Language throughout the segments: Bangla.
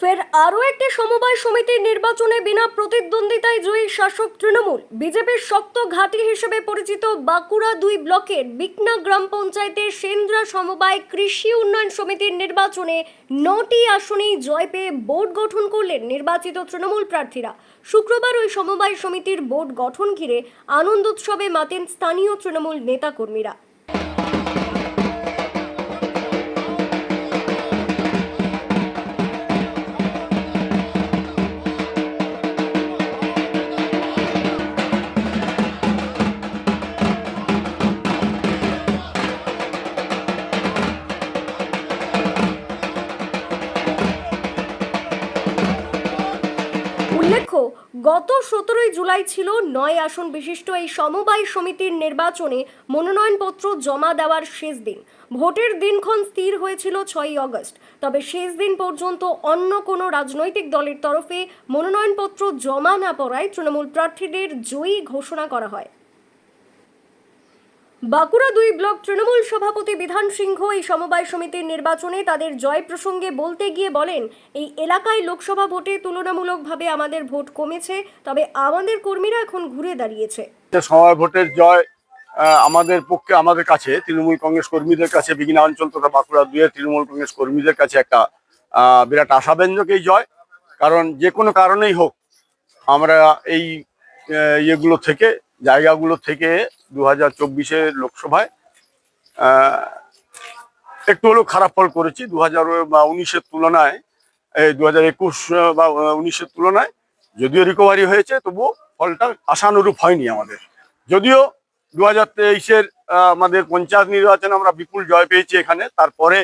ফের আরও একটি সমবায় সমিতির নির্বাচনে বিনা প্রতিদ্বন্দ্বিতায় জয়ী শাসক তৃণমূল। বিজেপির শক্ত ঘাঁটি হিসেবে পরিচিত বাঁকুড়া দুই ব্লকের বিকনা গ্রাম পঞ্চায়েতের সেন্দ্রা সমবায় কৃষি উন্নয়ন সমিতির নির্বাচনে নটি আসনেই জয় পেয়ে বোর্ড গঠন করলেন নির্বাচিত তৃণমূল প্রার্থীরা। শুক্রবার ওই সমবায় সমিতির বোর্ড গঠন ঘিরে আনন্দ উৎসবে মাতেন স্থানীয় তৃণমূল নেতাকর্মীরা। গত সতেরোই জুলাই ছিল নয় আসন বিশিষ্ট এই সমবায় সমিতির নির্বাচনে মনোনয়নপত্র জমা দেওয়ার শেষ দিন। ভোটের দিনক্ষণ স্থির হয়েছিল ছয়ই অগস্ট। তবে শেষ দিন পর্যন্ত অন্য কোনো রাজনৈতিক দলের তরফে মনোনয়নপত্র জমা না পড়ায় তৃণমূল প্রার্থীদের জয়ী ঘোষণা করা হয়। বাঁকুড়া দুই ব্লক তৃণমূল সভাপতি বিধান সিংহ এই সমবায় সমিতির নির্বাচনে তাদের জয় প্রসঙ্গে বলতে গিয়ে বলেন, এই এলাকায় লোকসভা ভোটে তুলনামূলকভাবে আমাদের ভোট কমেছে, তবে আমাদের কর্মীরা এখন ঘুরে দাঁড়িয়েছে। যে সময় ভোটের জয় আমাদের পক্ষে, আমাদের কাছে, তৃণমূল কংগ্রেস কর্মীদের কাছে, বিঘ্না অঞ্চল তথা বাঁকুড়া দুয়ের তৃণমূল কংগ্রেস কর্মীদের কাছে একটা বিরাট আশাব্যঞ্জক এই জয়। কারণ যে কোনো কারণেই হোক, আমরা এই ইয়েগুলো থেকে জায়গাগুলো থেকে দু হাজার চব্বিশের লোকসভায় একটু হলেও খারাপ ফল করেছি। দু হাজার বা উনিশের তুলনায় দু হাজার একুশ বা উনিশের তুলনায় যদিও রিকভারি হয়েছে, তবুও ফলটা আশানুরূপ হয়নি আমাদের। যদিও দু হাজার তেইশের আমাদের পঞ্চায়েত নির্বাচনে আমরা বিপুল জয় পেয়েছি এখানে, তারপরে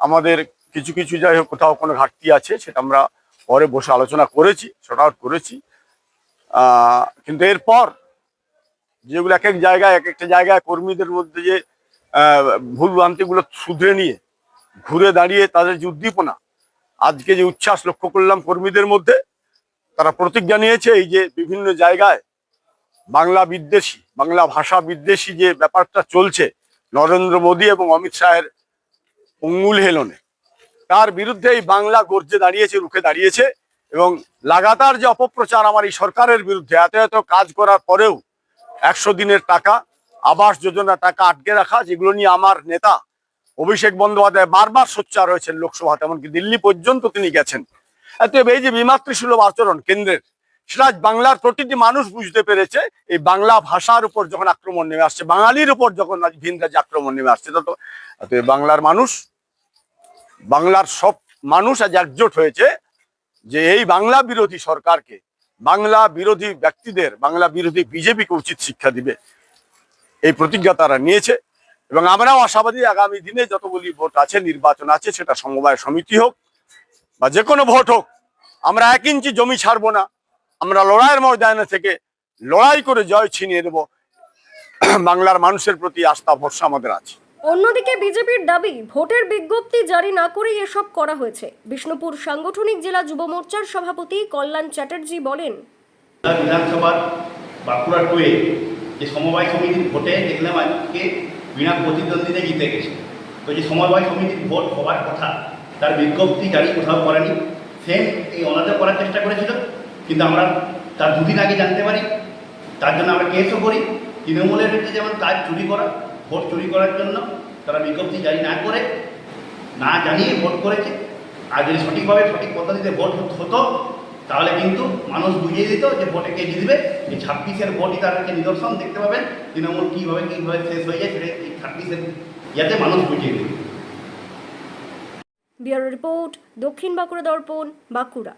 আমাদের কিছু কিছু যাই হোক, কোথাও কোনো ঘাটতি আছে, সেটা আমরা পরে বসে আলোচনা করেছি, শর্ট আউট করেছি। কিন্তু এরপর যেগুলো এক এক জায়গায়, এক একটা জায়গায় কর্মীদের মধ্যে যে ভুল ভ্রান্তিগুলো শুধরে নিয়ে, ঘুরে দাঁড়িয়ে তাদের যে উদ্দীপনা, আজকে যে উচ্ছ্বাস লক্ষ্য করলাম কর্মীদের মধ্যে, তারা প্রতিজ্ঞা নিয়েছে এই যে বিভিন্ন জায়গায় বাংলা বিদ্বেষী, বাংলা ভাষা বিদ্বেষী যে ব্যাপারটা চলছে, নরেন্দ্র মোদী এবং অমিত শাহের অঙ্গুল হেলনে, তার বিরুদ্ধে এই বাংলা গর্জে দাঁড়িয়েছে, রুখে দাঁড়িয়েছে এবং লাগাতার যে অপপ্রচার আমার এই সরকারের বিরুদ্ধে, এত এত কাজ করার পরেও একশো দিনের টাকা, আবাস যোজনা টাকা আটকে রাখা, যেগুলো নিয়ে আমার নেতা অভিষেক বন্দ্যোপাধ্যায় বারবার সোচ্চার হয়েছেন লোকসভাতে, এমনকি দিল্লি পর্যন্ত তিনি গেছেন। অতএব এই যে বিমাতৃসুলভ আচরণ কেন্দ্রের, সেটা বাংলার প্রতিটি মানুষ বুঝতে পেরেছে, এই বাংলা ভাষার উপর যখন আক্রমণ নেমে আসছে, বাঙালির উপর যখন ভিন রাজ্যে আক্রমণ নেমে আসছে তত অতএব বাংলার মানুষ, বাংলার সব মানুষ আজ একজোট হয়েছে যে এই বাংলা বিরোধী সরকারকে বাংলা বিরোধী ব্যক্তিদের, বাংলা বিরোধী বিজেপিকে উচিত শিক্ষা দিবে। এই প্রতিজ্ঞা তারা নিয়েছে এবং আমরাও আশাবাদী আগামী দিনে যতগুলি ভোট আছে, নির্বাচন আছে, সেটা সমবায় সমিতি হোক বা যে কোনো ভোট হোক, আমরা এক ইঞ্চি জমি ছাড়বো না। আমরা লড়াইয়ের ময়দানে থেকে লড়াই করে জয় ছিনিয়ে দেব বাংলার মানুষের প্রতি আস্থা, ভরসা আমাদের আছে। অন্যদিকে বিজেপির দাবি, ভোটের বিজ্ঞপ্তি জারি না করেই এসব করা হয়েছে। বিষ্ণুপুর সাংগঠনিক জেলা যুব মোর্চার সভাপতি কল্যাণ চ্যাটার্জি বলেন বাংলা বিধানসভার বাঁকুড়া টুয়ে যে সমবায় সমিতির ভোটে দেখলাম আজকে বিনা প্রতিদ্বন্দ্বিতা জিতে গেছে। তো যে সমবায় সমিতির ভোট হওয়ার কথা, তার বিজ্ঞপ্তি জারি কোথাও করেনি। সেম এই অনাদে করার চেষ্টা করেছিল, কিন্তু আমরা তার দুদিন আগে জানতে পারি, তার জন্য আমরা কেসও করি। তৃণমূলের যেমন কাজ চুরি করা ভোট চুরি করার জন্য তারা বিজ্ঞপ্তি জারি না করে, না জানিয়ে ভোট করেছে। আর যদি সঠিকভাবে সঠিক পদ্ধতিতে ভোট হতো, তাহলে কিন্তু মানুষ বুঝিয়ে দিত যে ভোটে কে জিতবে। এই ছাব্বিশের ভোটই একটা নিদর্শন, দেখতে পাবেন তৃণমূল কীভাবে কীভাবে শেষ হয়ে যায় সেটা এই ছাব্বিশের ইয়াতে মানুষ বুঝিয়ে দেবে। ব্যুরো রিপোর্ট দক্ষিণ বাঁকুড়া দর্পণ বাঁকুড়া।